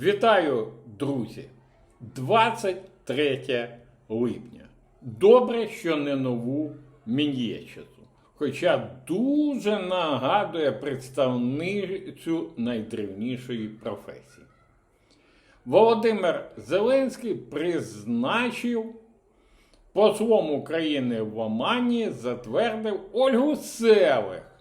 Вітаю, друзі! 23 липня. Добре, що не нову мін'єчицю. Хоча дуже нагадує представницю найдревнішої професії. Володимир Зеленський призначив послом України в Омані, затвердив Ольгу Селих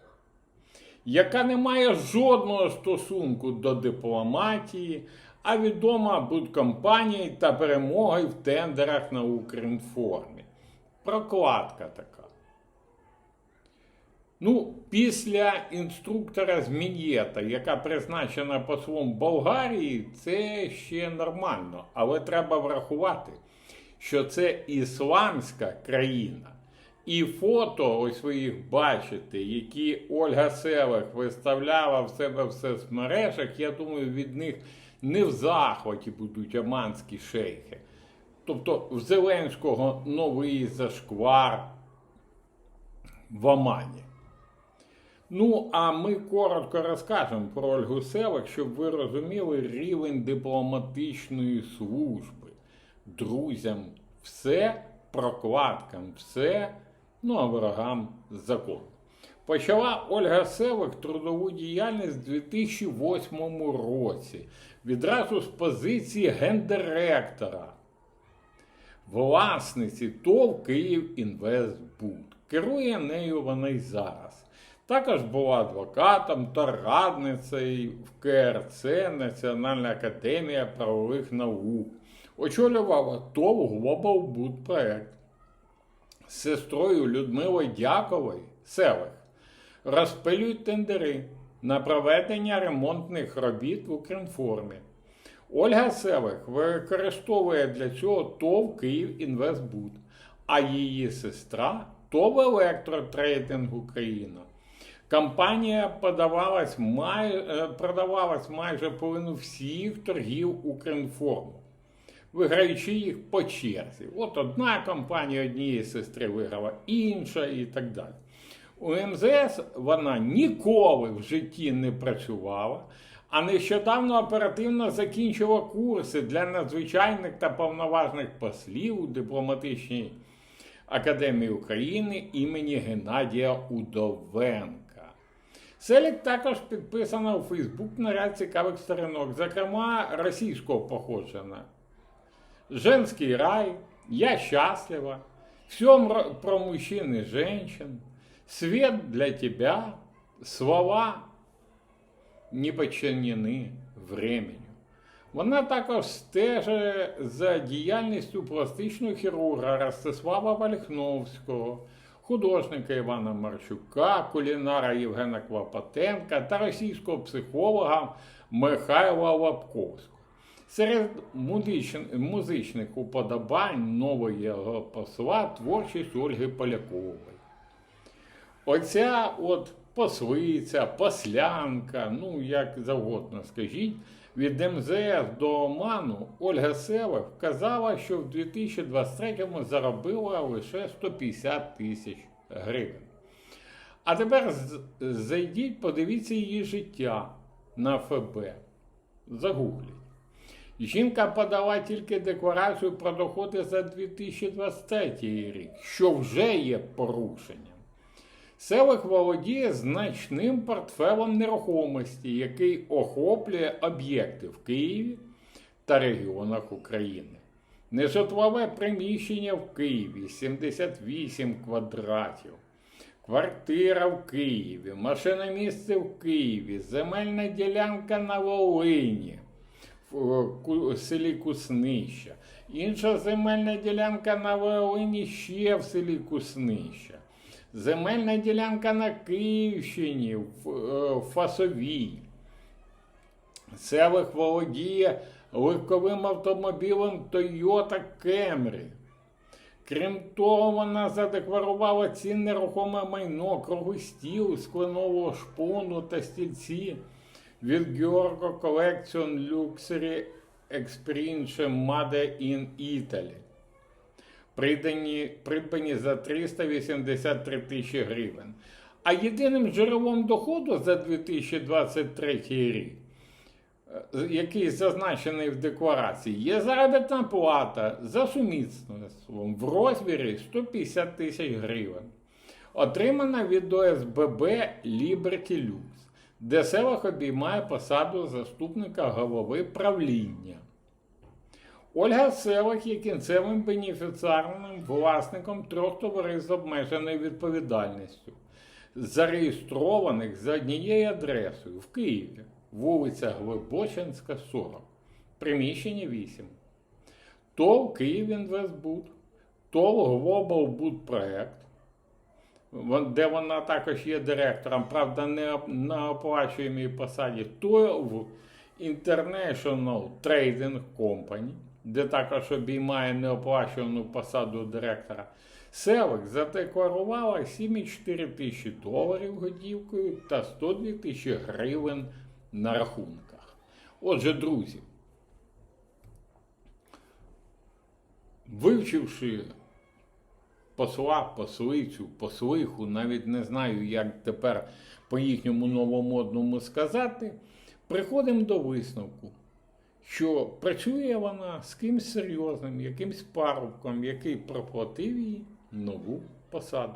яка не має жодного стосунку до дипломатії, а відома будкомпанії та перемоги в тендерах на Укрінформі. Прокладка така. Ну, після інструктора з Мін'єта, яка призначена послом Болгарії, це ще нормально. Але треба врахувати, що це ісламська країна. І фото, ось ви їх бачите, які Ольга Селих виставляла в себе в соцмережах, я думаю, від них не в захваті будуть оманські шейхи. Тобто в Зеленського новий зашквар в Омані. Ну, а ми коротко розкажемо про Ольгу Селих, щоб ви розуміли рівень дипломатичної служби. Друзям все, прокладкам все, ну а ворогам закон. Почала Ольга Севик трудову діяльність у 2008 році, відразу з позиції гендиректора, власниці ТОВ Київ Інвестбуд. Керує нею вона й зараз. Також була адвокатом та радницею в КРЦ Національна академія правових наук. Очолювала ТОВ Global Boot проект сестрою Людмилою Дяковою Селих. Розпилюють тендери на проведення ремонтних робіт в Укрінформі. Ольга Селих використовує для цього ТОВ Київ Інвестбуд, а її сестра ТОВ Електротрейдинг Україна. Компанія подавалась май... е, продавалась майже половину всіх торгів Укрінформу, виграючи їх по черзі. От одна компанія однієї сестри виграла, інша і так далі. У МЗС вона ніколи в житті не працювала, а нещодавно оперативно закінчила курси для надзвичайних та повноважних послів у дипломатичній академії України імені Геннадія Удовенка. Селік також підписана у Фейсбук на ряд цікавих сторінок, зокрема російського походження. Женский рай, я счастлива, все про мужчин и женщин, свет для тебя, слова не подчинені времени. Вона також стежить за діяльністю пластичного хірурга Ростислава Вальхновського, художника Івана Марчука, кулінара Євгена Клопотенка та російського психолога Михайла Лапковського. Серед музичних, уподобань нового посла творчість Ольги Полякової. Оця от послиця, послянка, ну як завгодно скажіть, від МЗС до Оману Ольга Север вказала, що в 2023-му заробила лише 150 тисяч гривень. А тепер зайдіть, подивіться її життя на ФБ. Загугліть. Жінка подала тільки декларацію про доходи за 2023 рік, що вже є порушенням. Селих володіє значним портфелем нерухомості, який охоплює об'єкти в Києві та регіонах України. Нежитлове приміщення в Києві 78 квадратів, квартира в Києві, машине місце в Києві, земельна ділянка на Волині в селі Куснища. Інша земельна ділянка на Волині ще в селі Куснища. Земельна ділянка на Київщині в е, Фасовій. Селих володіє легковим автомобілем Toyota Camry. Крім того, вона задекларувала цінне нерухоме майно, круглий стіл з кленового шпуну та стільці від Georgo Collection Luxury Experience Made in Italy. Придбані за 383 тисячі гривень. А єдиним джерелом доходу за 2023 рік е, який зазначений в декларації, є заробітна плата за сумісництвом в розмірі 150 тисяч гривень, отримана від ОСББ Liberty Lux, де Селах обіймає посаду заступника голови правління. Ольга Селах є кінцевим бенефіціарним власником трьох товариств з обмеженою відповідальністю, зареєстрованих за однією адресою в Києві, вулиця Глибочинська, 40, приміщення 8. ТОВ «Київінвестбуд», ТОВ «Глобал Будпроект», вон- де вона також є директором, правда, не на оплачуємій посаді, ТОВ International Trading Company, де також обіймає неоплачувану посаду директора. Селик задекларувала 7,4 тисячі доларів готівкою та 102 тисячі гривень на рахунках. Отже, друзі, вивчивши посла, послицю, послиху, навіть не знаю, як тепер по їхньому новомодному сказати, приходимо до висновку, що працює вона з кимсь серйозним, якимсь парубком, який проплатив їй нову посаду.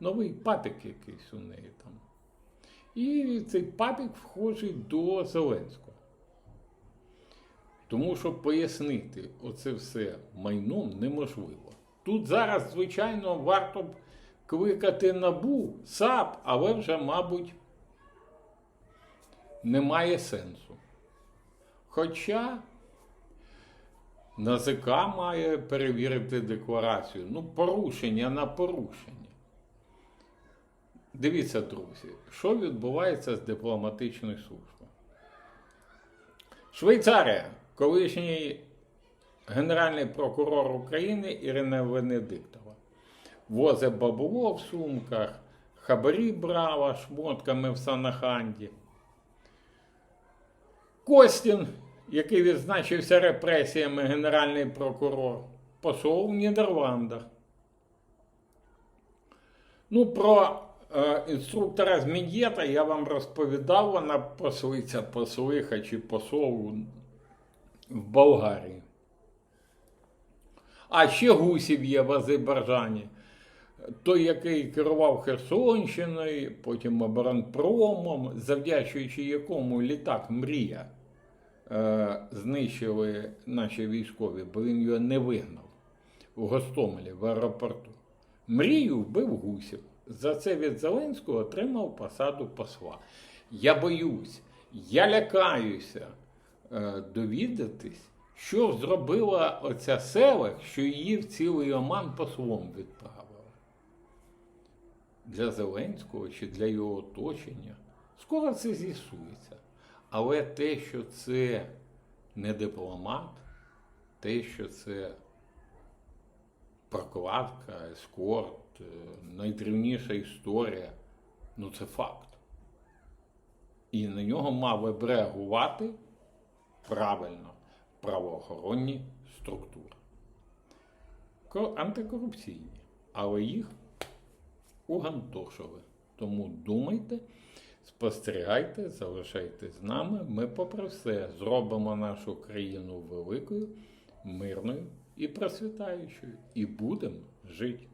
Новий папік якийсь у неї там. І цей папік вхожий до Зеленського. Тому що пояснити оце все майном неможливо. Тут зараз, звичайно, варто б кликати набу, САП, але вже, мабуть, немає сенсу. Хоча НАЗК має перевірити декларацію. Ну, порушення на порушення. Дивіться, друзі, що відбувається з дипломатичною службою. Швейцарія, колишній генеральний прокурор України Ірина Венедиктова. Возить бабло в сумках, хабарі брала шмотками в Санаханді. Костін, який відзначився репресіями генеральний прокурор, посол в Нідерландах. Ну, про е, інструктора з Мін'єта я вам розповідав, вона послиця послиха чи посол в Болгарії. А ще Гусів є в Азербайджані. Той, який керував Херсонщиною, потім оборонпромом, завдячуючи якому літак Мрія е, знищили наші військові, бо він його не вигнав у Гостомелі в аеропорту. Мрію вбив Гусів. За це від Зеленського отримав посаду посла. Я боюсь, я лякаюся е, довідатись, що зробила оця Селех, що її в цілий Оман послом відправила. Для Зеленського чи для його оточення. Скоро це з'ясується. Але те, що це не дипломат, те, що це прокладка, ескорт, е, найдрівніша історія, ну це факт. І на нього мали б реагувати правильно правоохоронні структури. Антикорупційні, але їх угантошили. Тому думайте, спостерігайте, залишайтесь з нами. Ми, попри все, зробимо нашу країну великою, мирною і процвітаючою. І будемо жити.